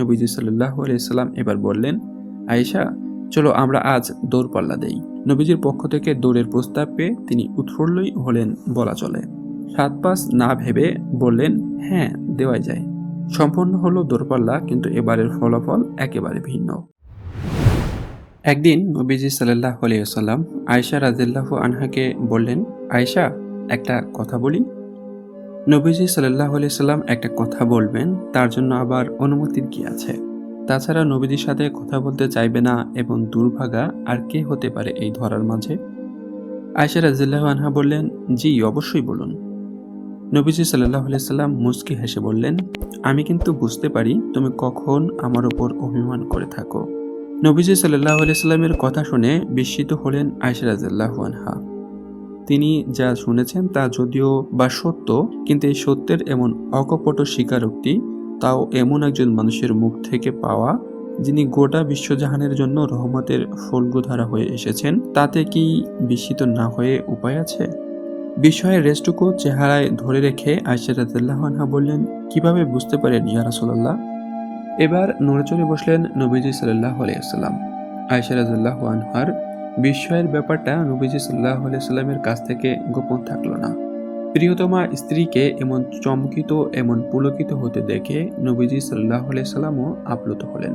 নবীজি সাল্লাহ আলাইসাল্লাম এবার বললেন, আয়েশা, চলো আমরা আজ দৌড় পাল্লা দেই। নবীজির পক্ষ থেকে দৌড়ের প্রস্তাব পেয়ে তিনি উৎফুল্লই হলেন বলা চলে। সাত পাঁচ না ভেবে বললেন হ্যাঁ দেওয়াই যায়। সম্পন্ন হলো দৌড়পাল্লা কিন্তু এবারের ফলাফল একেবারে ভিন্ন। একদিন নবীজি সাল্লাহ আলিয়াল্লাম আয়সা রাজিল্লাহ আনহাকে বললেন আয়সা একটা কথা বলি। নবীজি সাল্লাহ আলি সাল্লাম একটা কথা বলবেন, তার জন্য আবার অনুমতির কি আছে? তাছাড়া নবীজির সাথে কথা বলতে চাইবে না এবং দুর্ভাগা আর কে হতে পারে এই ধরার মাঝে? আয়সা রাজিল্লাহ আনহা বললেন, জি, অবশ্যই বলুন। নবীজি সাল্লাহ আলি সাল্লাম মুস্কি হেসে বললেন, আমি কিন্তু বুঝতে পারি তুমি কখন আমার ওপর অভিমান করে থাকো। নবীজি সাল্লাহ আলি সাল্লামের কথা শুনে বিস্মিত হলেন আয়সা রাজিল্লাহ আনহা। তিনি যা শুনেছেন তা যদিও বা সত্য, কিন্তু এই সত্যের এমন অকপট স্বীকারোক্তি তাও এমন একজন মানুষের মুখ থেকে পাওয়া, যিনি গোটা বিশ্বজাহানের জন্য রহমতের ফলগুধারা হয়ে এসেছেন, তাতে কি বিস্মিত না হয়ে উপায় আছে? বিষয়ের রেস্টুকু চেহারায় ধরে রেখে আয়সা বললেন, কীভাবে বুঝতে পারেন ইয়া এবার নড়ে চড়ে বসলেন নবীজি সাল্লাহ আলিয়াল্লাম আয়সা আনহার বিস্ময়ের ব্যাপারটা নবীজি সাল্লাহ সাল্লামের কাছ থেকে গোপন থাকল না। প্রিয়তমা স্ত্রীকে এমন চমকিত, এমন পুলকিত হতে দেখে নবীজি সাল্লাহ সাল্লামও আপ্লুত হলেন।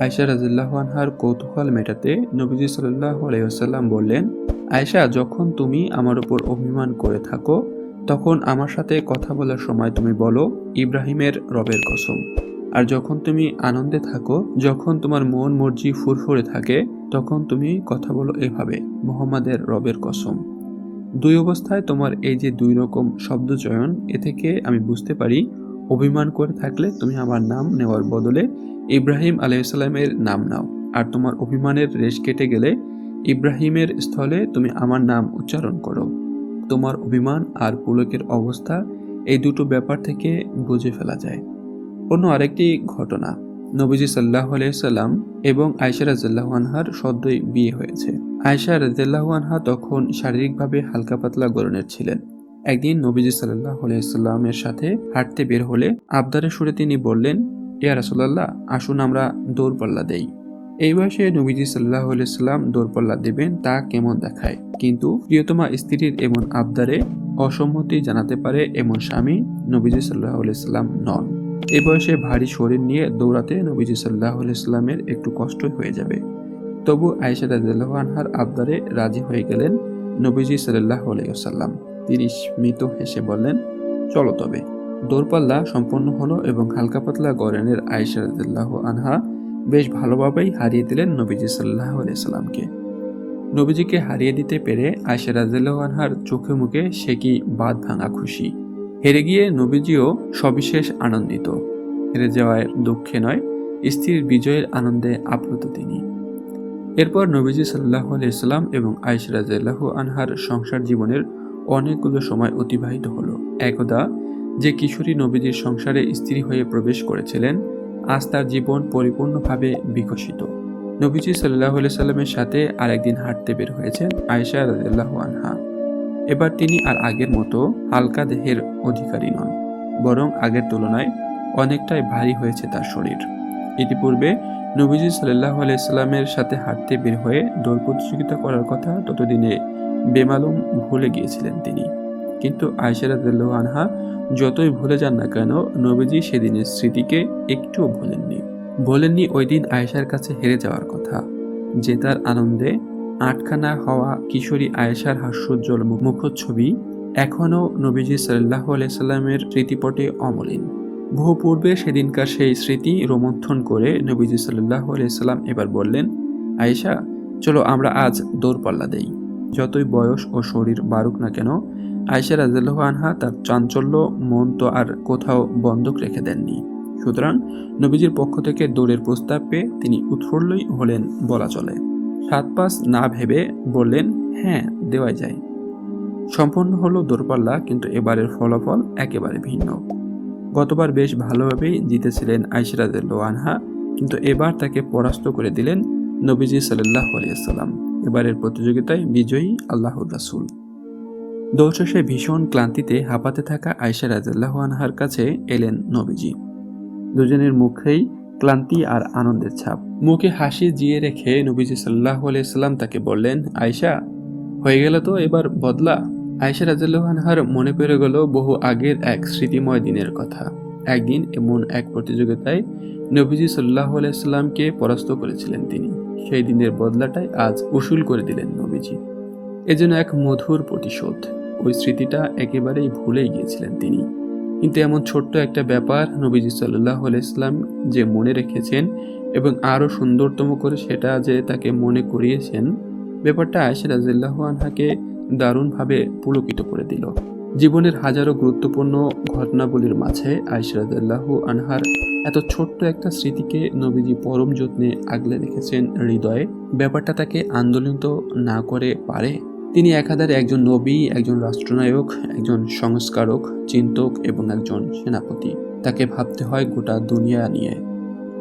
আয়সা রাজিল্লাহ আনহার কৌতূহল মেটাতে নবীজি সাল্লাহ আলাইসাল্লাম বললেন আয়সা যখন তুমি আমার উপর অভিমান করে থাকো, তখন আমার সাথে কথা বলার সময় তুমি বলো, ইব্রাহিমের রবের কসম। আর যখন তুমি আনন্দে থাকো, যখন তোমার মন মর্জি ফুরফুরে থাকে তখন তুমি কথা বলো এভাবে, মোহাম্মদের রবের কসম। দুই অবস্থায় তোমার এই যে দুই রকম শব্দ চয়ন, এ থেকে আমি বুঝতে পারি, অভিমান করে থাকলে তুমি আমার নাম নেওয়ার বদলে ইব্রাহিম আলাইসাল্লামের নাম নাও। আর তোমার অভিমানের রেশ কেটে গেলে ইব্রাহিমের স্থলে তুমি আমার নাম উচ্চারণ করো। তোমার অভিমান আর পুলকের অবস্থা এই দুটো ব্যাপার থেকে বুঝে ফেলা যায়। অন্য আরেকটি ঘটনা, নবীজি সাল্লাহ সাল্লাম এবং আয়সা রাজাল্লাহ আনহার সদ্যই বিয়ে হয়েছে। আয়সা রাজাল্লাহ আনহা তখন শারীরিকভাবে হালকা পাতলা গরনের ছিলেন। একদিন নবীজি সাল্লাহ সাল্লামের সাথে হাঁটতে বের হলে আবদারের সুরে তিনি বললেন, ইয়া রাসুল্লাহ আসুন আমরা দৌড়পাল্লা দেই। এই বয়সে নবীজি সাল্লাহ সাল্লাম দৌড়পাল্লা দেবেন তা কেমন দেখায়? কিন্তু প্রিয়তমা স্ত্রীর এমন আবদারে অসম্মতি জানাতে পারে এমন স্বামী নবীজি সাল্লাহ সাল্লাম নন। এই বয়সে ভারী শরীর নিয়ে দৌড়াতে নবীজি সাল্লাহ সাল্লামের একটু কষ্ট হয়ে যাবে। তবু আয়েশা রাজিয়াল্লাহ আনহার আবদারে রাজি হয়ে গেলেন নবীজি সাল্লাহ আলাইসাল্লাম তিনি স্মিত হেসে বললেন, চলো তবে। দৌড়পাল্লা সম্পন্ন হলো এবং হালকা পাতলা গরেনের আয়েশা রাজিয়াল্লাহ আনহা বেশ ভালোভাবেই হারিয়ে দিলেন নবীজি সাল্লাহ আলাইসাল্লামকে নবীজিকে হারিয়ে দিতে পেরে আয়েশা রাজিয়াল্লাহ আনহার চোখে মুখে সে কি বাদ ভাঙা খুশি। হেরে গিয়ে নবীজিও সবিশেষ আনন্দিত। হেরে যাওয়ার দুঃখে নয় স্ত্রীর বিজয়ের আনন্দে আপ্লুত তিনি। এরপর নবীজি সাল্লাহ আলাইসাল্লাম এবং আয়েশা আনহার সংসার জীবনের অনেকগুলো সময় অতিবাহিত হলো। একদা যে কিশোরী নবীজির সংসারে স্ত্রী হয়ে প্রবেশ করেছিলেন, আজ তার জীবন পরিপূর্ণভাবে বিকশিত। নবীজি সাল্লাহ সাল্লামের সাথে আরেকদিন হাঁটতে বের হয়েছেন আয়েশা রাজিয়াল্লাহ আনহা। এবার তিনি আর আগের মতো হালকা দেহের অধিকারী নন, বরং আগের তুলনায় অনেকটাই ভারী হয়েছে তার শরীর। ইতিপূর্বে নবীজি সাল্লাহ আলাইস্লামের সাথে হাঁটতে বের হয়ে দৌড় প্রতিযোগিতা করার কথা ততদিনে বেমালুম ভুলে গিয়েছিলেন তিনি। কিন্তু আয়সারাদুল্লাহ আনহা যতই ভুলে যান না কেন, নবীজি সেদিনের স্মৃতিকে একটুও ভোলেননি। বলেননি ওই দিন আয়েশার কাছে হেরে যাওয়ার কথা, যে তার আনন্দে আটখানা হওয়া কিশোরী আয়েশার হাস্যোজ্জ্বল মুখচ্ছবি এখনও নবীজি সাল্লাহ আলাইসাল্লামের স্মৃতিপটে অমলিন। বহু পূর্বে সেদিনকার সেই স্মৃতি রোমন্থন করে নবীজি সাল্লাহ আলাইসাল্লাম এবার বললেন, আয়েশা, চলো আমরা আজ দৌড়পাল্লা দেই। যতই বয়স ও শরীর বাড়ুক না কেন, আয়েশা রাজাল্লাহ আনহা তার চাঞ্চল্য, মন তো আর কোথাও বন্ধক রেখে দেননি। সুতরাং নবীজির পক্ষ থেকে দৌড়ের প্রস্তাব পেয়ে তিনি উৎফুল্লই হলেন বলা চলে। সাত পাঁচ না ভেবে বললেন হ্যাঁ দেওয়াই যায়। সম্পন্ন হলো দৌড়পাল্লা কিন্তু এবারের ফলাফল একেবারে ভিন্ন। গতবার বেশ ভালোভাবেই জিতেছিলেন আইসরাজের আনহা কিন্তু এবার তাকে পরাস্ত করে দিলেন নবীজি সাল্লাহ আলিয়াল্লাম এবারের প্রতিযোগিতায় বিজয়ী আল্লাহর রাসুল। দৌড় শেষে ভীষণ ক্লান্তিতে হাঁপাতে থাকা আয়সা রাজাল্লাহ আনহার কাছে এলেন নবীজি। দুজনের মুখেই ক্লান্তি আর আনন্দের ছাপ। মুখে হাসি জিয়ে রেখে নবীজি সাল্লাহ আলাইসাল্লাম তাকে বললেন, আয়শা, হয়ে গেল তো এবার বদলা? আয়সা রাজাল্লাহানহার মনে পড়ে গেল বহু আগের এক স্মৃতিময় দিনের কথা। একদিন এমন এক প্রতিযোগিতায় নবীজি সাল্লাহ আলাইসাল্লামকে পরাস্ত করেছিলেন তিনি। সেই দিনের বদলাটাই আজ উসুল করে দিলেন নবীজি। এজন্য এক মধুর প্রতিশোধ। ওই স্মৃতিটা একেবারেই ভুলেই গিয়েছিলেন তিনি। কিন্তু এমন ছোট্ট একটা ব্যাপার নবীজি সাল্লাহ আলাইসলাম যে মনে রেখেছেন এবং আরও সুন্দরতম করে সেটা যে তাকে মনে করিয়েছেন, ব্যাপারটা আয়সা রাজিল্লাহ আনহাকে দারুণভাবে পুলকিত করে দিল। জীবনের হাজারো গুরুত্বপূর্ণ ঘটনাবলীর মাঝে আয়সা রাজিল্লাহ আনহার এত ছোট্ট একটা স্মৃতিকে নবীজি পরম যত্নে আগলে রেখেছেন হৃদয়ে। ব্যাপারটা তাকে আন্দোলিত না করে পারে তিনি একাধারে একজন নবী, একজন রাষ্ট্রনায়ক, একজন সংস্কারক, চিন্তক এবং একজন সেনাপতি। তাকে ভাবতে হয় গোটা দুনিয়া নিয়ে।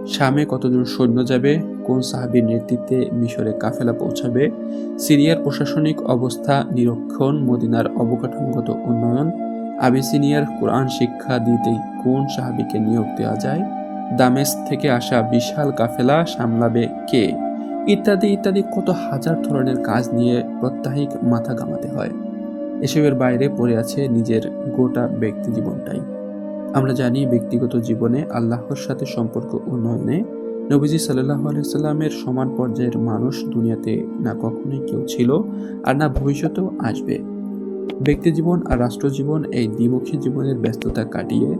শামে কতজন সৈন্য যাবে, কোন সাহাবির নেতৃত্বে মিশরে কাফেলা পৌঁছাবে, সিরিয়ার প্রশাসনিক অবস্থা, নিরীক্ষণ, মদিনার অবকাঠামোগত উন্নয়ন, আবিসিনিয়ার কোরআন শিক্ষা দিতে কোন সাহাবিকে নিয়োগ দেওয়া যায় দামেস থেকে আসা বিশাল কাফেলা সামলাবে কে? ইত্যাদি ইত্যাদি কত হাজার ধরনের কাজ নিয়ে প্রত্যাহিক মাথা ঘামাতে হয়। এসবের বাইরে পড়ে আছে নিজের গোটা ব্যক্তি জীবনটাই। আমরা জানি ব্যক্তিগত জীবনে আল্লাহর সাথে সম্পর্ক উন্নয়নে নবীজি সাল্লাহ আলাইসাল্লামের সমান পর্যায়ের মানুষ দুনিয়াতে না কখনোই কেউ ছিল আর না ভবিষ্যতেও আসবে। ব্যক্তি জীবন আর রাষ্ট্রজীবন এই দ্বিমুখী জীবনের ব্যস্ততা কাটিয়ে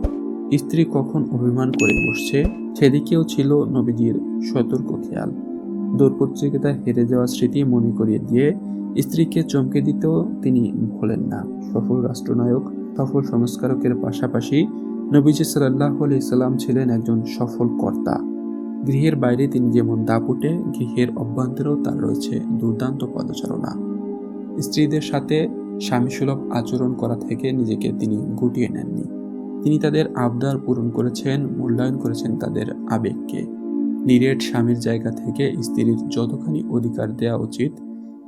স্ত্রী কখন অভিমান করে বসছে, সেদিকেও ছিল নবীজির সতর্ক খেয়াল। দৌড় প্রতিযোগিতায় হেরে যাওয়ার স্মৃতি মনে করিয়ে দিয়ে স্ত্রীকে চমকে দিতেও তিনি ভোলেন না। সফল রাষ্ট্রনায়ক, সফল সংস্কারকের পাশাপাশি নবীজি সাল্লাহ সাল্লাম ছিলেন একজন সফল কর্তা। গৃহের বাইরে তিনি যেমন দাপুটে গৃহের অভ্যন্তরেও তার রয়েছে দুর্দান্ত পদচারণা। স্ত্রীদের সাথে স্বামীসুলভ আচরণ করা থেকে নিজেকে তিনি গুটিয়ে নেননি। তিনি তাদের আবদার পূরণ করেছেন, মূল্যায়ন করেছেন তাদের আবেগকে। নিরেট স্বামীর জায়গা থেকে স্ত্রীর যতখানি অধিকার দেওয়া উচিত,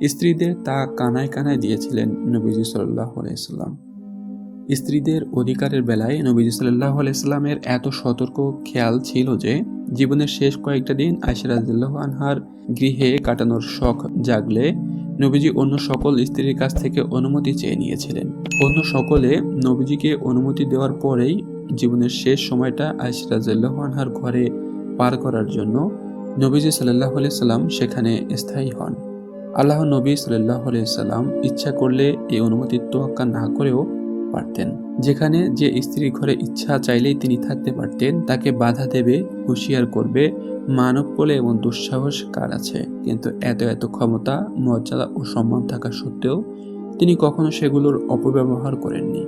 স্ত্রীদের তা কানায় কানায় দিয়েছিলেন নবীজি সাল্লাহ আলাইসাল্লাম স্ত্রীদের অধিকারের বেলায় নবীজি সাল্লাহ আলাইস্লামের এত সতর্ক খেয়াল ছিল যে, জীবনের শেষ কয়েকটা দিন আয়সারাজ্লাহ আনহার গৃহে কাটানোর শখ জাগলে নবীজি অন্য সকল স্ত্রীর কাছ থেকে অনুমতি চেয়ে নিয়েছিলেন। অন্য সকলে নবীজিকে অনুমতি দেওয়ার পরেই জীবনের শেষ সময়টা আয়সারাজ্লাহ আনহার ঘরে পার করার জন্য নবীজি সাল্লাহ সাল্লাম সেখানে স্থায়ী হন। আল্লাহ নবী সাল্লাহ সাল্লাম ইচ্ছা করলে এই অনুমতির তোয়াক্কা না করেও পারতেন। যেখানে যে স্ত্রী ঘরে ইচ্ছা চাইলেই তিনি থাকতে পারতেন, তাকে বাধা দেবে, হুঁশিয়ার করবে, মানব বলে এবং দুঃসাহস কার আছে? কিন্তু এত এত ক্ষমতা, মর্যাদা ও সম্মান থাকা সত্ত্বেও তিনি কখনো সেগুলোর অপব্যবহার করেননি।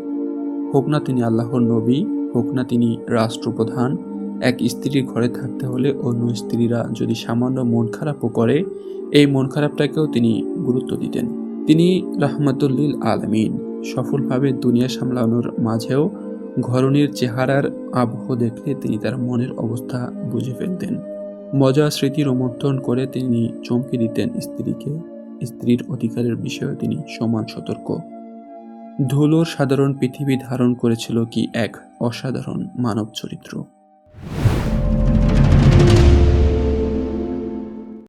হোক না তিনি আল্লাহর নবী, হোক না তিনি রাষ্ট্রপ্রধান এক স্ত্রীর ঘরে থাকতে হলে অন্য স্ত্রীরা যদি সামান্য মন খারাপও করে, এই মন খারাপটাকেও তিনি গুরুত্ব দিতেন। তিনি রাহমাতুল্লিল আলমিন। সফলভাবে দুনিয়া সামলানোর মাঝেও ঘরণীর চেহারার আবহ দেখলে তিনি তার মনের অবস্থা বুঝে ফেলতেন। মজা স্মৃতি রোমন্থন করে তিনি চমকে দিতেন স্ত্রীকে। স্ত্রীর অধিকারের বিষয়ে তিনি সমান সতর্ক। ধুলোর সাধারণ পৃথিবী ধারণ করেছিল কি এক অসাধারণ মানব চরিত্র।